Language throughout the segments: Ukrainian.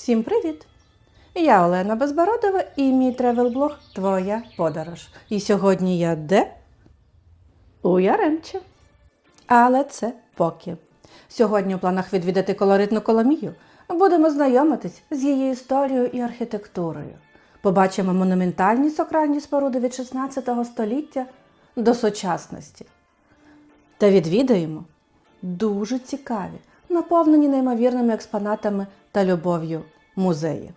Всім привіт! Я Олена Безбородова і мій тревел-блог Твоя подорож. І сьогодні я де? У Яремче. Але це поки. Сьогодні у планах відвідати колоритну Коломію. Будемо знайомитись з її історією і архітектурою. Побачимо монументальні сакральні споруди від 16 століття до сучасності. Та відвідаємо дуже цікаві, наповнені неймовірними експонатами та любов'ю музеї.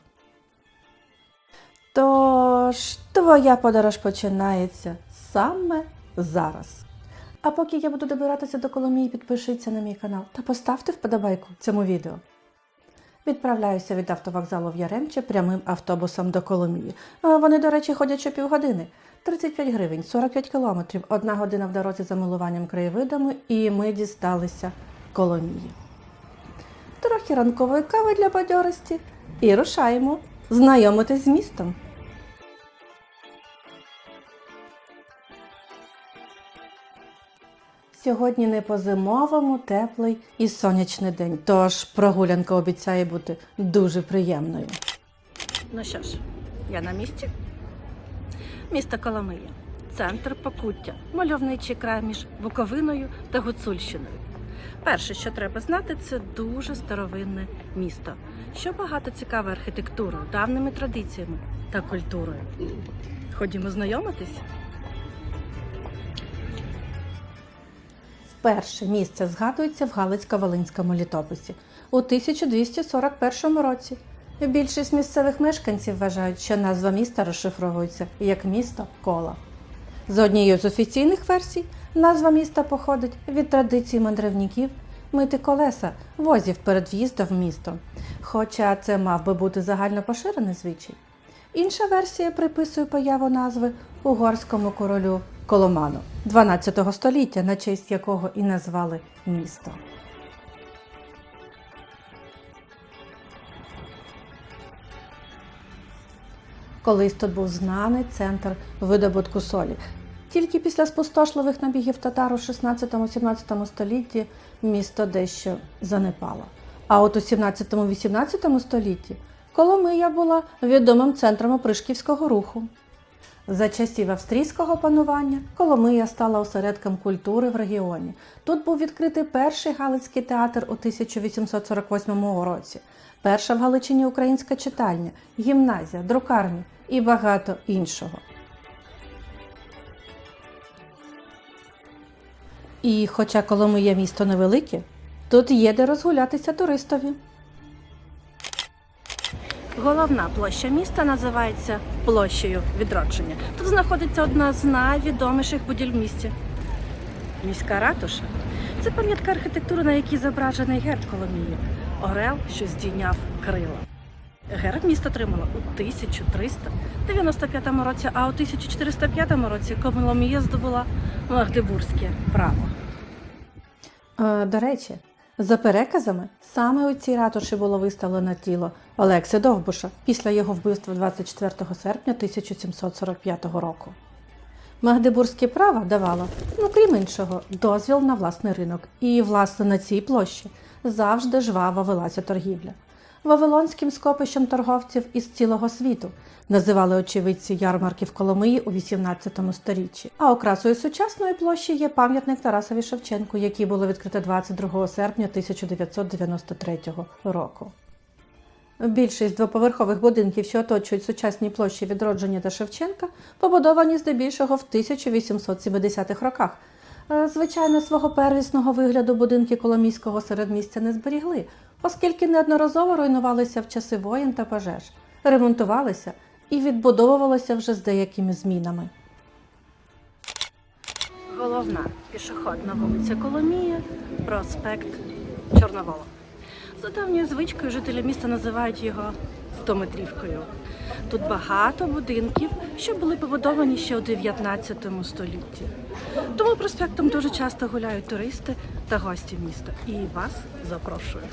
Тож, твоя подорож починається саме зараз. А поки я буду добиратися до Коломії, підпишіться на мій канал та поставте вподобайку цьому відео. Відправляюся від автовокзалу в Яремче прямим автобусом до Коломії. Вони, до речі, ходять щопівгодини. 35 гривень, 45 кілометрів, одна година в дорозі за милуванням краєвидами, і ми дісталися Коломії. Трохи ранкової кави для бадьорості і рушаємо знайомитись з містом. Сьогодні не по-зимовому теплий і сонячний день, тож прогулянка обіцяє бути дуже приємною. Ну що ж, я на місці. Місто Коломия, центр Покуття, мальовничий край між Буковиною та Гуцульщиною. Перше, що треба знати, це дуже старовинне місто, що багато цікаве архітектурою, давніми традиціями та культурою. Ходімо знайомитись. Вперше місце згадується в Галицько-Волинському літописі у 1241 році. Більшість місцевих мешканців вважають, що назва міста розшифровується як місто кола. За однією з офіційних версій, назва міста походить від традиції мандрівників мити колеса возів перед в'їздом в місто, хоча це мав би бути загально поширений звичай. Інша версія приписує появу назви угорському королю Коломану 12 століття, на честь якого і назвали місто. Колись тут був знаний центр видобутку солі. Тільки після спустошливих набігів татар у 16-17 столітті місто дещо занепало. А от у 17-18 столітті Коломия була відомим центром опришківського руху. За часів австрійського панування Коломия стала осередком культури в регіоні. Тут був відкритий перший Галицький театр у 1848 році, перша в Галичині українська читальня, гімназія, друкарня і багато іншого. І хоча Коломия місто невелике, тут є де розгулятися туристові. Головна площа міста називається площею відродження. Тут знаходиться одна з найвідоміших будівель в місті. Міська ратуша це пам'ятка архітектури, на якій зображений герб Коломії. Орел, що здійняв крила. Герб місто отримало у 1395 році, а у 1405 році Коломія здобула Магдебурзьке право. Е, До речі, за переказами, саме у цій ратуші було виставлено тіло Олекси Довбуша після його вбивства 24 серпня 1745 року. Магдебурзьке право давало, ну крім іншого, дозвіл на власний ринок, і, власне, на цій площі завжди жваво велася торгівля. Вавилонським скопищем торговців із цілого світу називали очевидці ярмарки в Коломиї у 18 сторіччі. А окрасою сучасної площі є пам'ятник Тарасові Шевченку, який було відкрито 22 серпня 1993 року. Більшість двоповерхових будинків, що оточують сучасні площі відродження та Шевченка, побудовані здебільшого в 1870-х роках. Е, Звичайно, свого первісного вигляду будинки Коломійського середмістя не зберігли, оскільки неодноразово руйнувалися в часи воєн та пожеж, ремонтувалися і відбудовувалися вже з деякими змінами. Головна пішохідна вулиця Коломія, проспект Чорновола. За давньою звичкою жителі міста називають його стометрівкою. Тут багато будинків, що були побудовані ще у 19 столітті. Тому проспектом дуже часто гуляють туристи та гості міста. І вас запрошую.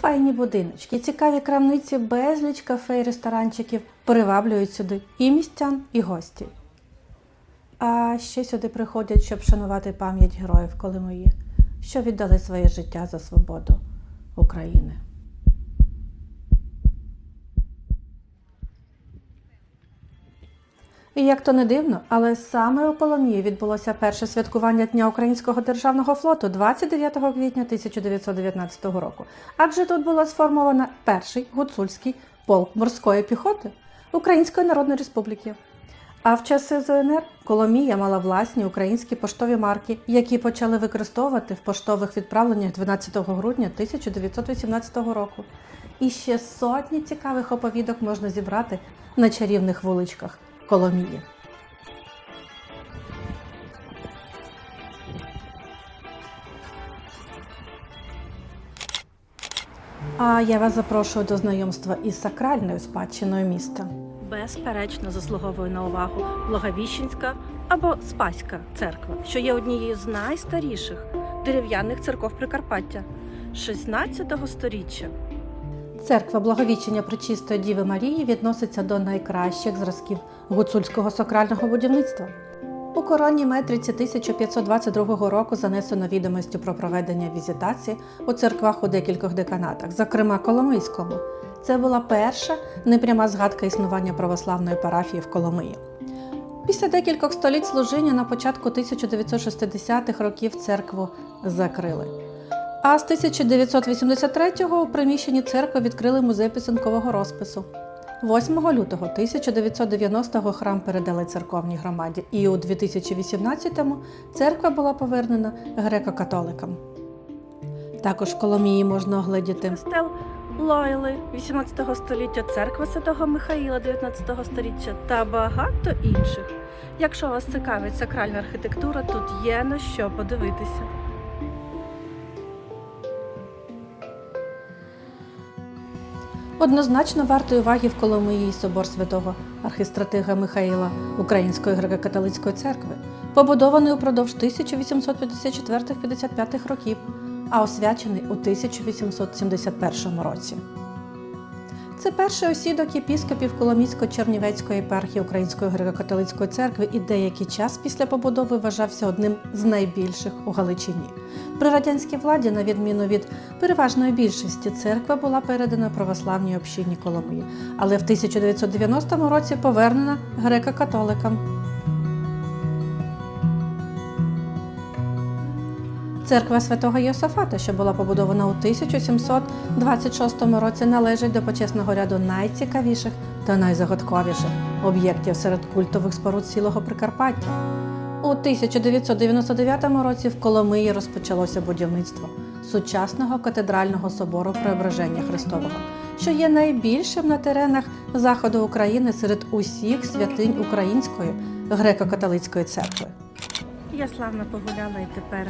Файні будиночки, цікаві крамниці, безліч кафе і ресторанчиків приваблюють сюди і містян, і гості. А ще сюди приходять, щоб шанувати пам'ять героїв коли мої, що віддали своє життя за свободу України. І як то не дивно, але саме у Коломії відбулося перше святкування Дня Українського державного флоту 29 квітня 1919 року. Адже тут було сформовано перший гуцульський полк морської піхоти Української Народної Республіки. А в часи ЗНР Коломія мала власні українські поштові марки, які почали використовувати в поштових відправленнях 12 грудня 1918 року. І ще сотні цікавих оповідок можна зібрати на чарівних вуличках Коломії. А я вас запрошую до знайомства із сакральною спадщиною міста. Безперечно, заслуговує на увагу Благовіщенська або Спаська церква, що є однією з найстаріших дерев'яних церков Прикарпаття 16 століття. Церква Благовіщення Пречистої Діви Марії відноситься до найкращих зразків гуцульського сакрального будівництва. У коронній метриці 1522 року занесено відомості про проведення візитації у церквах у декількох деканатах, зокрема Коломийському. Це була перша непряма згадка існування православної парафії в Коломиї. Після декількох століть служіння на початку 1960-х років церкву закрили. А з 1983-го у приміщенні церкви відкрили музей писанкового розпису. 8 лютого 1990-го храм передали церковній громаді, і у 2018-му церква була повернена греко-католикам. Також в Коломії можна огледіти костел Лойли 18 століття, церква Святого Михаїла 19 століття та багато інших. Якщо вас цікавить сакральна архітектура, тут є на що подивитися. Однозначно вартої уваги в Коломиї собор святого архістратига Михаїла Української греко-католицької церкви, побудований упродовж 1854-55 років, а освячений у 1871 році. Це перший осідок єпіскопів Коломійсько-Чернівецької єпархії Української греко-католицької церкви і деякий час після побудови вважався одним з найбільших у Галичині. При радянській владі, на відміну від переважної більшості, церква була передана православній общині Коломиї, але в 1990 році повернена греко-католикам. Церква святого Йосафата, що була побудована у 1726 році, належить до почесного ряду найцікавіших та найзагадковіших об'єктів серед культових споруд цілого Прикарпаття. У 1999 році в Коломиї розпочалося будівництво сучасного катедрального собору Преображення Христового, що є найбільшим на теренах заходу України серед усіх святинь Української греко-католицької церкви. Я славно погуляла і тепер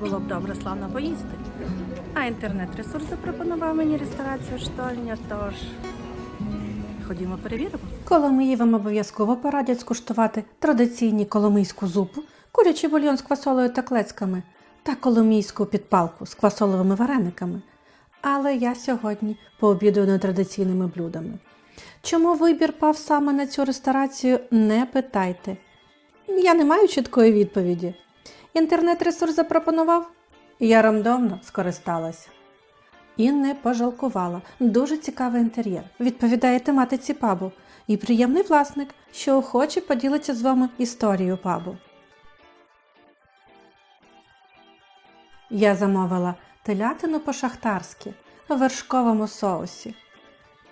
було б добре славно поїсти. А інтернет-ресурс запропонував мені ресторацію штольня, тож ходімо перевіримо. Коломиї вам обов'язково порадять скуштувати традиційні коломийську зупу, курячий бульйон з квасолею та клецьками та коломійську підпалку з квасоловими варениками. Але я сьогодні пообідаю нетрадиційними блюдами. Чому вибір пав саме на цю ресторацію, не питайте. Я не маю чіткої відповіді. Інтернет-ресурс запропонував, я рандомно скористалась. І не пожалкувала. Дуже цікавий інтер'єр. Відповідає тематиці пабу. І приємний власник, що охоче поділиться з вами історією пабу. Я замовила телятину по-шахтарськи в вершковому соусі,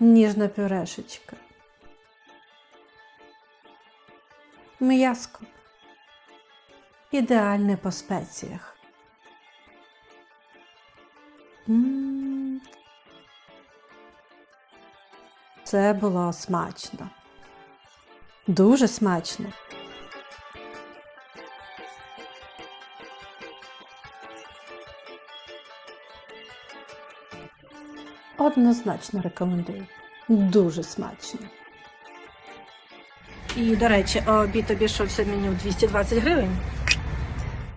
ніжна пюрешечка. М'яско ідеальне по спеціях. Це було смачно. Дуже смачно. Однозначно рекомендую. Дуже смачно. І, до речі, обід обійшовся меню 220 гривень.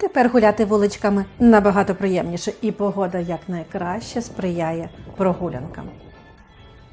Тепер гуляти вуличками набагато приємніше, і погода якнайкраще сприяє прогулянкам.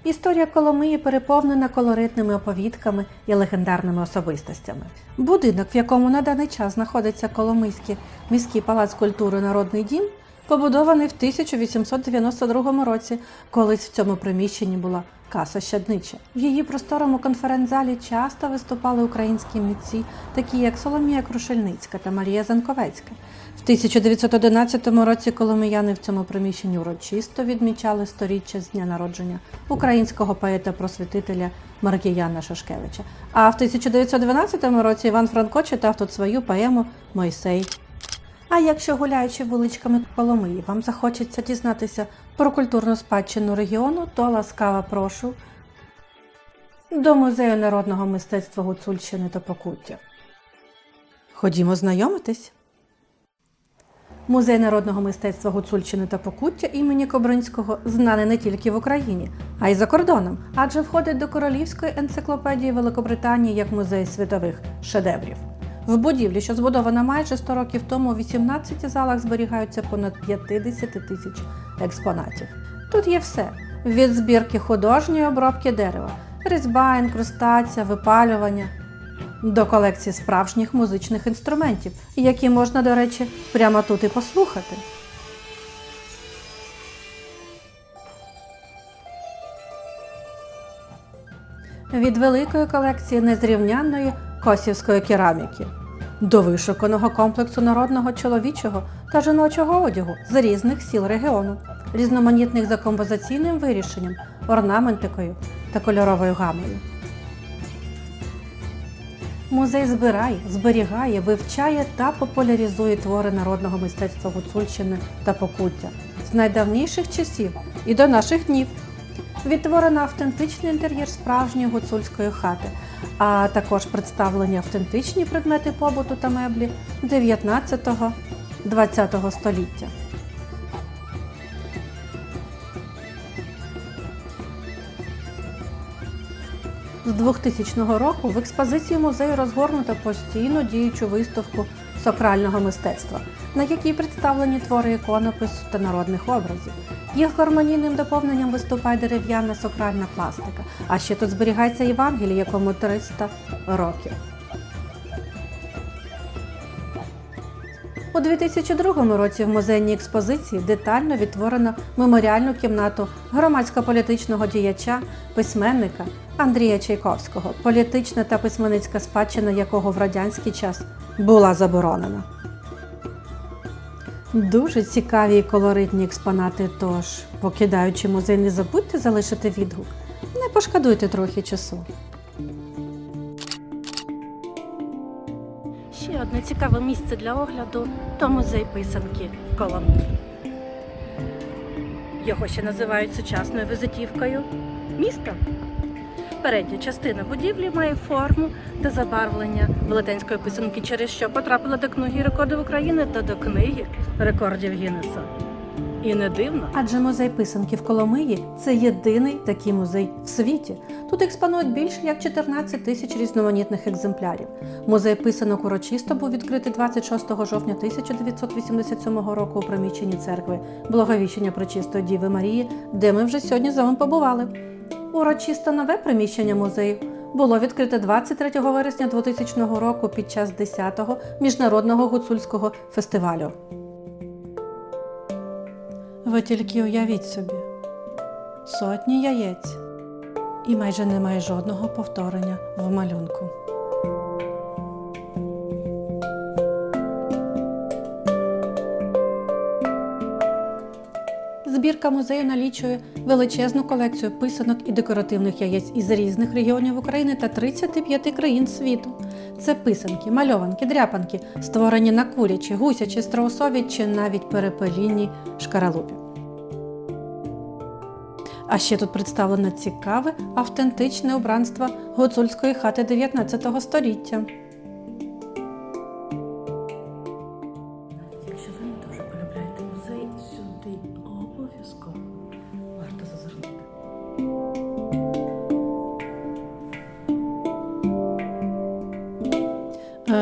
Історія Коломиї переповнена колоритними оповідками і легендарними особистостями. Будинок, в якому на даний час знаходиться Коломийський міський палац культури Народний дім, побудований в 1892 році. Колись в цьому приміщенні була каса щаднича. В її просторому конференц-залі часто виступали українські митці, такі як Соломія Крушельницька та Марія Занковецька. В 1911 році коломияни в цьому приміщенні урочисто відмічали сторіччя з дня народження українського поета-просвітителя Маркіяна Шашкевича. А в 1912 році Іван Франко читав тут свою поему Мойсей. А якщо гуляючи вуличками Коломиї, вам захочеться дізнатися про культурну спадщину регіону, то ласкаво прошу до Музею народного мистецтва Гуцульщини та Покуття. Ходімо знайомитись. Музей народного мистецтва Гуцульщини та Покуття імені Кобринського знаний не тільки в Україні, а й за кордоном, адже входить до Королівської енциклопедії Великобританії як музей світових шедеврів. В будівлі, що збудована майже 100 років тому, у 18 залах зберігаються понад 50 тисяч експонатів. Тут є все: від збірки художньої обробки дерева, різьба, інкрустація, випалювання, до колекції справжніх музичних інструментів, які можна, до речі, прямо тут і послухати. Від великої колекції незрівнянної косівської кераміки до вишуканого комплексу народного чоловічого та жіночого одягу з різних сіл регіону, різноманітних за композиційним вирішенням, орнаментикою та кольоровою гамою. Музей збирає, зберігає, вивчає та популяризує твори народного мистецтва Гуцульщини та Покуття з найдавніших часів і до наших днів. Відтворено автентичний інтер'єр справжньої гуцульської хати, а також представлені автентичні предмети побуту та меблі 19-20 століття. З 2000 року в експозиції музею розгорнуто постійно діючу виставку сакрального мистецтва, на якій представлені твори іконопису та народних образів. Їх гармонійним доповненням виступає дерев'яна сакральна пластика, а ще тут зберігається Євангеліє, якому 300 років. У 2002 році в музейній експозиції детально відтворено меморіальну кімнату громадсько-політичного діяча, письменника Андрія Чайковського, політична та письменницька спадщина якого в радянський час була заборонена. Дуже цікаві і колоритні експонати, тож, покидаючи музей, не забудьте залишити відгук. Не пошкодуйте трохи часу. Одне цікаве місце для огляду то музей писанки в Коломні. Його ще називають сучасною визитівкою міста. Передня частина будівлі має форму та забарвлення велетенської писанки, через що потрапила до книги рекордів України та до книги рекордів Гіннеса. І не дивно. Адже музей писанки в Коломиї це єдиний такий музей в світі. Тут експонують більше як 14 тисяч різноманітних екземплярів. Музей писанок урочисто був відкритий 26 жовтня 1987 року у приміщенні церкви Благовіщення Пречистої Діви Марії, де ми вже сьогодні з вами побували. Урочисто нове приміщення музею було відкрите 23 вересня 2000 року під час 10-го міжнародного гуцульського фестивалю. Ви тільки уявіть собі сотні яєць і майже немає жодного повторення в малюнку. Збірка музею налічує величезну колекцію писанок і декоративних яєць із різних регіонів України та 35 країн світу. Це писанки, мальованки, дряпанки, створені на курячі, гусячі, страусові чи навіть перепелінні шкаралупі. А ще тут представлено цікаве автентичне убранство гуцульської хати 19 століття.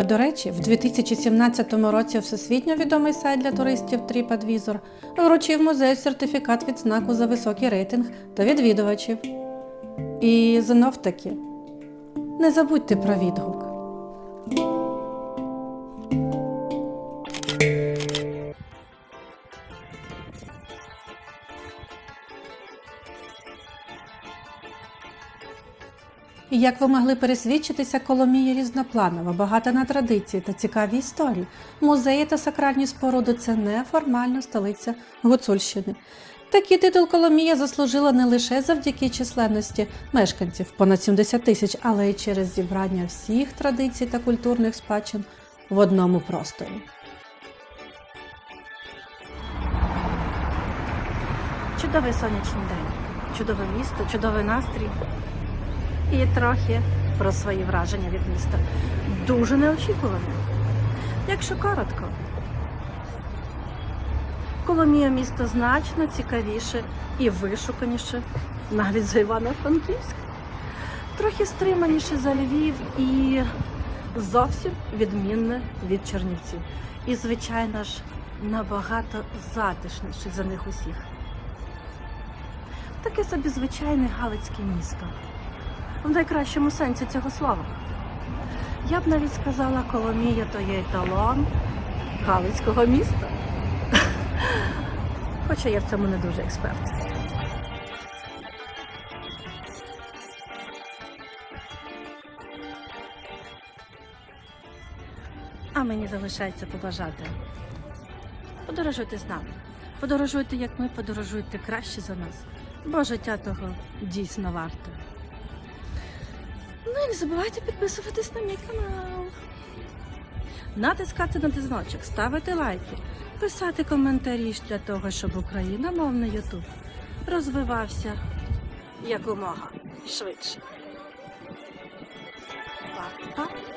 До речі, в 2017 році всесвітньо відомий сайт для туристів TripAdvisor вручив музею сертифікат відзнаку за високий рейтинг та відвідувачів. І знов таки, не забудьте про відгук. І як ви могли пересвідчитися, Коломія різнопланова, багата на традиції та цікаві історії. Музеї та сакральні споруди це неформальна столиця Гуцульщини. Такий титул Коломія заслужила не лише завдяки численності мешканців понад 70 тисяч, але й через зібрання всіх традицій та культурних спадщин в одному просторі. Чудовий сонячний день, чудове місто, чудовий настрій. І трохи про свої враження від міста. Дуже неочікувано. Якщо коротко, Коломія місто значно цікавіше і вишуканіше, навіть за Івано-Франківськ. Трохи стриманіше за Львів і зовсім відмінне від Чернівців. І, звичайно ж, набагато затишніше за них усіх. Таке собі звичайне галицьке місто. В найкращому сенсі цього слова. Я б навіть сказала, Коломія то є еталон галицького міста. Хоча я в цьому не дуже експерт. А мені залишається побажати. Подорожуйте з нами. Подорожуйте, як ми, подорожуйте краще за нас. Бо життя того дійсно варте. Ну і не забувайте підписуватись на мій канал. Натискати на дзвіночок, ставити лайки, писати коментарі для того, щоб україномовний Ютуб розвивався якомога швидше. Па-па!